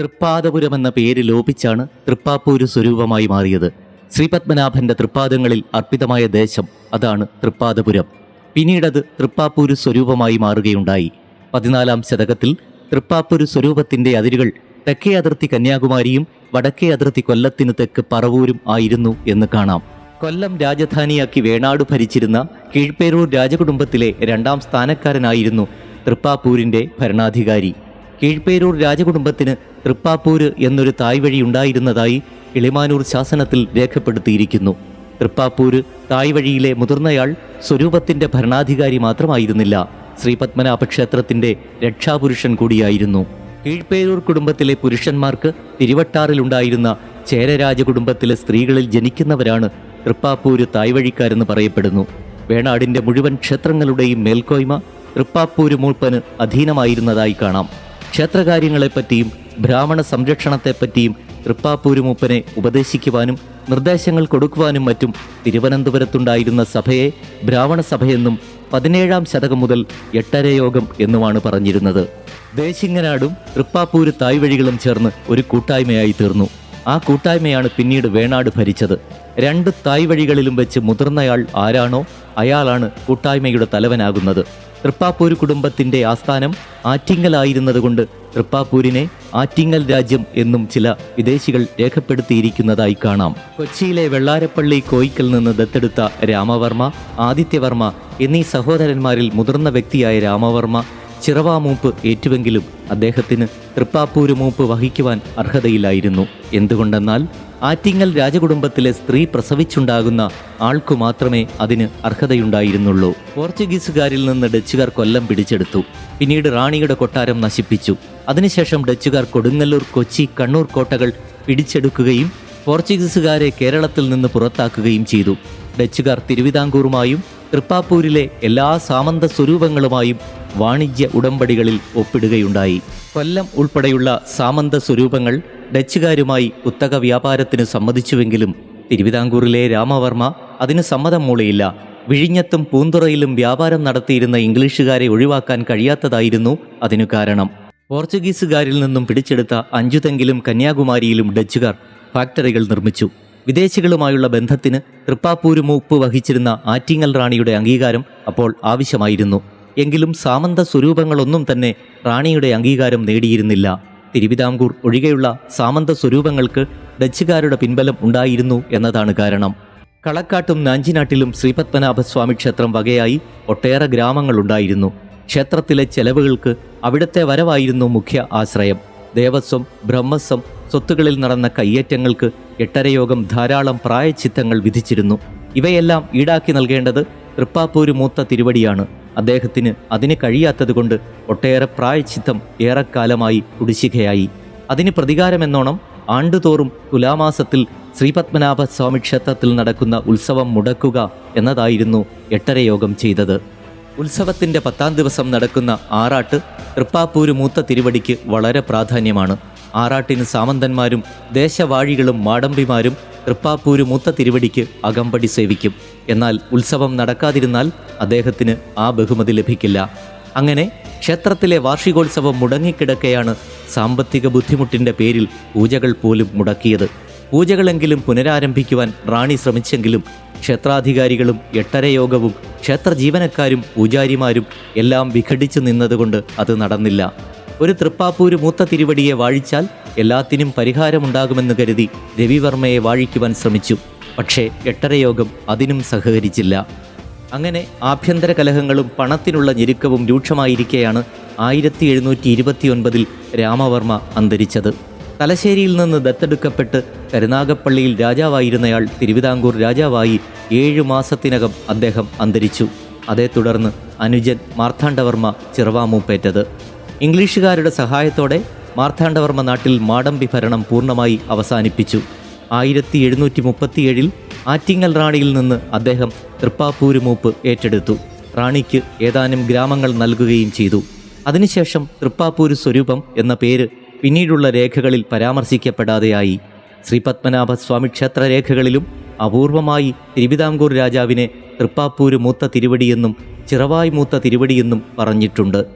തൃപ്പാദപുരം എന്ന പേര് ലോപിച്ചാണ് തൃപ്പാപ്പൂര് സ്വരൂപമായി മാറിയത്. ശ്രീപത്മനാഭന്റെ തൃപ്പാദങ്ങളിൽ അർപ്പിതമായ ദേശം അതാണ് തൃപ്പാദപുരം. പിന്നീടത് തൃപ്പാപ്പൂര് സ്വരൂപമായി മാറുകയുണ്ടായി. പതിനാലാം ശതകത്തിൽ തൃപ്പാപ്പൂര് സ്വരൂപത്തിന്റെ അതിരുകൾ തെക്കേ അതിർത്തി കന്യാകുമാരിയും വടക്കേ അതിർത്തി കൊല്ലത്തിന് തെക്ക് പറവൂരും ആയിരുന്നു എന്ന് കാണാം. കൊല്ലം രാജധാനിയാക്കി വേണാട് ഭരിച്ചിരുന്ന കീഴ്പേരൂർ രാജകുടുംബത്തിലെ രണ്ടാം സ്ഥാനക്കാരനായിരുന്നു തൃപ്പാപ്പൂരിന്റെ ഭരണാധികാരി. കീഴ്പേരൂർ രാജകുടുംബത്തിന് തൃപ്പാപ്പൂര് എന്നൊരു തായ്വഴി ഉണ്ടായിരുന്നതായി ഇളിമാനൂർ ശാസനത്തിൽ രേഖപ്പെടുത്തിയിരിക്കുന്നു. തൃപ്പാപ്പൂര് തായ്വഴിയിലെ മുതിർന്നയാൾ സ്വരൂപത്തിന്റെ ഭരണാധികാരി മാത്രമായിരുന്നില്ല. ശ്രീപത്മനാഭ ക്ഷേത്രത്തിന്റെ രക്ഷാപുരുഷൻ കൂടിയായിരുന്നു. കീഴ്പേരൂർ കുടുംബത്തിലെ പുരുഷന്മാർക്ക് തിരുവട്ടാറിലുണ്ടായിരുന്ന ചേരരാജ കുടുംബത്തിലെ സ്ത്രീകളിൽ ജനിക്കുന്നവരാണ് തൃപ്പാപ്പൂര് തായ്വഴിക്കാരെന്ന് പറയപ്പെടുന്നു. വേണാടിന്റെ മുഴുവൻ ക്ഷേത്രങ്ങളുടെയും മേൽക്കോയ്മ തൃപ്പാപ്പൂര് മൂപ്പന് അധീനമായിരുന്നതായി കാണാം. ക്ഷേത്രകാര്യങ്ങളെപ്പറ്റിയും ബ്രാഹ്മണ സംരക്ഷണത്തെപ്പറ്റിയും തൃപ്പാപ്പൂര് മൂപ്പനെ ഉപദേശിക്കുവാനും നിർദ്ദേശങ്ങൾ കൊടുക്കുവാനും മറ്റും തിരുവനന്തപുരത്തുണ്ടായിരുന്ന സഭയെ ബ്രാഹ്മണ സഭയെന്നും പതിനേഴാം ശതകം മുതൽ എട്ടരയോഗം എന്നുമാണ് പറഞ്ഞിരുന്നത്. ദേശിങ്ങനാടും തൃപ്പാപ്പൂര് തായ്വഴികളും ചേർന്ന് ഒരു കൂട്ടായ്മയായി തീർന്നു. ആ കൂട്ടായ്മയാണ് പിന്നീട് വേണാട് ഭരിച്ചത്. രണ്ട് തായ്വഴികളിലും വെച്ച് മുതിർന്നയാൾ ആരാണോ അയാളാണ് കൂട്ടായ്മയുടെ തലവനാകുന്നത്. തൃപ്പാപ്പൂര് കുടുംബത്തിന്റെ ആസ്ഥാനം ആറ്റിങ്ങലായിരുന്നതുകൊണ്ട് തൃപ്പാപ്പൂരിനെ ആറ്റിങ്ങൽ രാജ്യം എന്നും ചില വിദേശികൾ രേഖപ്പെടുത്തിയിരിക്കുന്നതായി കാണാം. കൊച്ചിയിലെ വെള്ളാരപ്പള്ളി കോയിക്കൽ നിന്ന് ദത്തെടുത്ത രാമവർമ്മ ആദിത്യവർമ്മ എന്നീ സഹോദരന്മാരിൽ മുതിർന്ന വ്യക്തിയായ രാമവർമ്മ ചിറവാ മൂപ്പ് ഏറ്റുവെങ്കിലും അദ്ദേഹത്തിന് തൃപ്പാപ്പൂര് മൂപ്പ് വഹിക്കുവാൻ അർഹതയിലായിരുന്നു എന്തുകൊണ്ടെന്നാൽ ആറ്റിങ്ങൽ രാജകുടുംബത്തിലെ സ്ത്രീ പ്രസവിച്ചുണ്ടാകുന്ന ആൾക്കു മാത്രമേ അതിന് അർഹതയുണ്ടായിരുന്നുള്ളൂ. പോർച്ചുഗീസുകാരിൽ നിന്ന് ഡച്ചുകാർ കൊല്ലം പിടിച്ചെടുത്തു. പിന്നീട് റാണിയുടെ കൊട്ടാരം നശിപ്പിച്ചു. അതിനുശേഷം ഡച്ചുകാർ കൊടുങ്ങല്ലൂർ കൊച്ചി കണ്ണൂർ കോട്ടകൾ പിടിച്ചെടുക്കുകയും പോർച്ചുഗീസുകാരെ കേരളത്തിൽ നിന്ന് പുറത്താക്കുകയും ചെയ്തു. ഡച്ചുകാർ തിരുവിതാംകൂറുമായും തൃപ്പാപ്പൂരിലെ എല്ലാ സാമന്ത സ്വരൂപങ്ങളുമായും വാണിജ്യ ഉടമ്പടികളിൽ ഒപ്പിടുകയുണ്ടായി. കൊല്ലം ഉൾപ്പെടെയുള്ള സാമന്ത സ്വരൂപങ്ങൾ ഡച്ചുകാരുമായി കുത്തക വ്യാപാരത്തിന് സമ്മതിച്ചുവെങ്കിലും തിരുവിതാംകൂറിലെ രാമവർമ്മ അതിന് സമ്മതം മൂളിയില്ല. വിഴിഞ്ഞത്തും പൂന്തുറയിലും വ്യാപാരം നടത്തിയിരുന്ന ഇംഗ്ലീഷുകാരെ ഒഴിവാക്കാൻ കഴിയാത്തതായിരുന്നു അതിനു കാരണം. പോർച്ചുഗീസുകാരിൽ നിന്നും പിടിച്ചെടുത്ത അഞ്ചുതെങ്കിലും കന്യാകുമാരിയിലും ഡച്ചുകാർ ഫാക്ടറികൾ നിർമ്മിച്ചു. വിദേശികളുമായുള്ള ബന്ധത്തിന് തൃപ്പാപ്പൂരുമൂപ്പ് വഹിച്ചിരുന്ന ആറ്റിങ്ങൽ റാണിയുടെ അംഗീകാരം അപ്പോൾ ആവശ്യമായിരുന്നു. എങ്കിലും സാമന്ത സ്വരൂപങ്ങളൊന്നും തന്നെ റാണിയുടെ അംഗീകാരം നേടിയിരുന്നില്ല. തിരുവിതാംകൂർ ഒഴികെയുള്ള സാമന്ത സ്വരൂപങ്ങൾക്ക് ഡച്ചുകാരുടെ പിൻബലം ഉണ്ടായിരുന്നു എന്നതാണ് കാരണം. കളക്കാട്ടും നാഞ്ചിനാട്ടിലും ശ്രീപത്മനാഭസ്വാമി ക്ഷേത്രം വകയായി ഒട്ടേറെ ഗ്രാമങ്ങളുണ്ടായിരുന്നു ക്ഷേത്രത്തിലെ ചെലവുകൾക്ക് അവിടത്തെ വരവായിരുന്നു മുഖ്യ ആശ്രയം. ദേവസ്വം ബ്രഹ്മസ്വം സ്വത്തുകളിൽ നടന്ന കയ്യേറ്റങ്ങൾക്ക് എട്ടരയോഗം ധാരാളം പ്രായച്ചിത്തങ്ങൾ വിധിച്ചിരുന്നു. ഇവയെല്ലാം ഈടാക്കി നൽകേണ്ടത് തൃപ്പാപ്പൂര് മൂത്ത തിരുവടിയാണ്. അദ്ദേഹത്തിന് അതിന് കഴിയാത്തതുകൊണ്ട് ഒട്ടേറെ പ്രായച്ചിത്തം ഏറെക്കാലമായി കുടിശ്ശികയായി. അതിന് പ്രതികാരമെന്നോണം ആണ്ടുതോറും തുലാമാസത്തിൽ ശ്രീപത്മനാഭ സ്വാമി ക്ഷേത്രത്തിൽ നടക്കുന്ന ഉത്സവം മുടക്കുക എന്നതായിരുന്നു എട്ടരയോഗം ചെയ്തത്. ഉത്സവത്തിന്റെ പത്താം ദിവസം നടക്കുന്ന ആറാട്ട് തൃപ്പാപ്പൂര് മൂത്ത തിരുവടിക്ക് വളരെ പ്രാധാന്യമാണ്. ആറാട്ടിന് സാമന്തന്മാരും ദേശവാഴികളും മാടമ്പിമാരും തൃപ്പാപ്പൂര് മൂത്ത തിരുവടിക്ക് അകമ്പടി സേവിക്കും. എന്നാൽ ഉത്സവം നടക്കാതിരുന്നാൽ അദ്ദേഹത്തിന് ആ ബഹുമതി ലഭിക്കില്ല. അങ്ങനെ ക്ഷേത്രത്തിലെ വാർഷികോത്സവം മുടങ്ങിക്കിടക്കെയാണ് സാമ്പത്തിക ബുദ്ധിമുട്ടിന്റെ പേരിൽ പൂജകൾ പോലും മുടക്കിയത്. പൂജകളെങ്കിലും പുനരാരംഭിക്കുവാൻ റാണി ശ്രമിച്ചെങ്കിലും ക്ഷേത്രാധികാരികളും എട്ടരയോഗവും ക്ഷേത്ര ജീവനക്കാരും പൂജാരിമാരും എല്ലാം വിഘടിച്ചു നിന്നതുകൊണ്ട് അത് നടന്നില്ല. ഒരു തൃപ്പാപ്പൂര് മൂത്ത തിരുവടിയെ വാഴിച്ചാൽ എല്ലാത്തിനും പരിഹാരമുണ്ടാകുമെന്ന് കരുതി രവിവർമ്മയെ വാഴിക്കുവാൻ ശ്രമിച്ചു. പക്ഷേ എട്ടരയോഗം അതിനും സഹകരിച്ചില്ല. അങ്ങനെ ആഭ്യന്തര കലഹങ്ങളും പണത്തിനുള്ള ഞെരുക്കവും രൂക്ഷമായിരിക്കെയാണ് ആയിരത്തി എഴുന്നൂറ്റി ഇരുപത്തിയൊൻപതിൽ രാമവർമ്മ അന്തരിച്ചത്. തലശ്ശേരിയിൽ നിന്ന് ദത്തെടുക്കപ്പെട്ട് കരുനാഗപ്പള്ളിയിൽ രാജാവായിരുന്നയാൾ തിരുവിതാംകൂർ രാജാവായി ഏഴു മാസത്തിനകം അദ്ദേഹം അന്തരിച്ചു. അതേ തുടർന്ന് അനുജൻ മാർത്താണ്ഡവർമ്മ ചിറവാമൂപ്പേറ്റത്. ഇംഗ്ലീഷുകാരുടെ സഹായത്തോടെ മാർത്താണ്ഡവർമ്മ നാട്ടിൽ മാടമ്പി ഭരണം പൂർണമായി അവസാനിപ്പിച്ചു. ആയിരത്തി എഴുന്നൂറ്റി മുപ്പത്തിയേഴിൽ ആറ്റിങ്ങൽ റാണിയിൽ നിന്ന് അദ്ദേഹം തൃപ്പാപ്പൂരുമൂപ്പ് ഏറ്റെടുത്തു. റാണിക്ക് ഏതാനും ഗ്രാമങ്ങൾ നൽകുകയും ചെയ്തു. അതിനുശേഷം തൃപ്പാപ്പൂര് സ്വരൂപം എന്ന പേര് പിന്നീടുള്ള രേഖകളിൽ പരാമർശിക്കപ്പെടാതെയായി. ശ്രീപത്മനാഭ സ്വാമി ക്ഷേത്ര രേഖകളിലും അപൂർവമായി തിരുവിതാംകൂർ രാജാവിനെ തൃപ്പാപ്പൂര് മൂത്ത തിരുവടിയെന്നും ചിറവായ് മൂത്ത തിരുവടിയെന്നും പറഞ്ഞിട്ടുണ്ട്.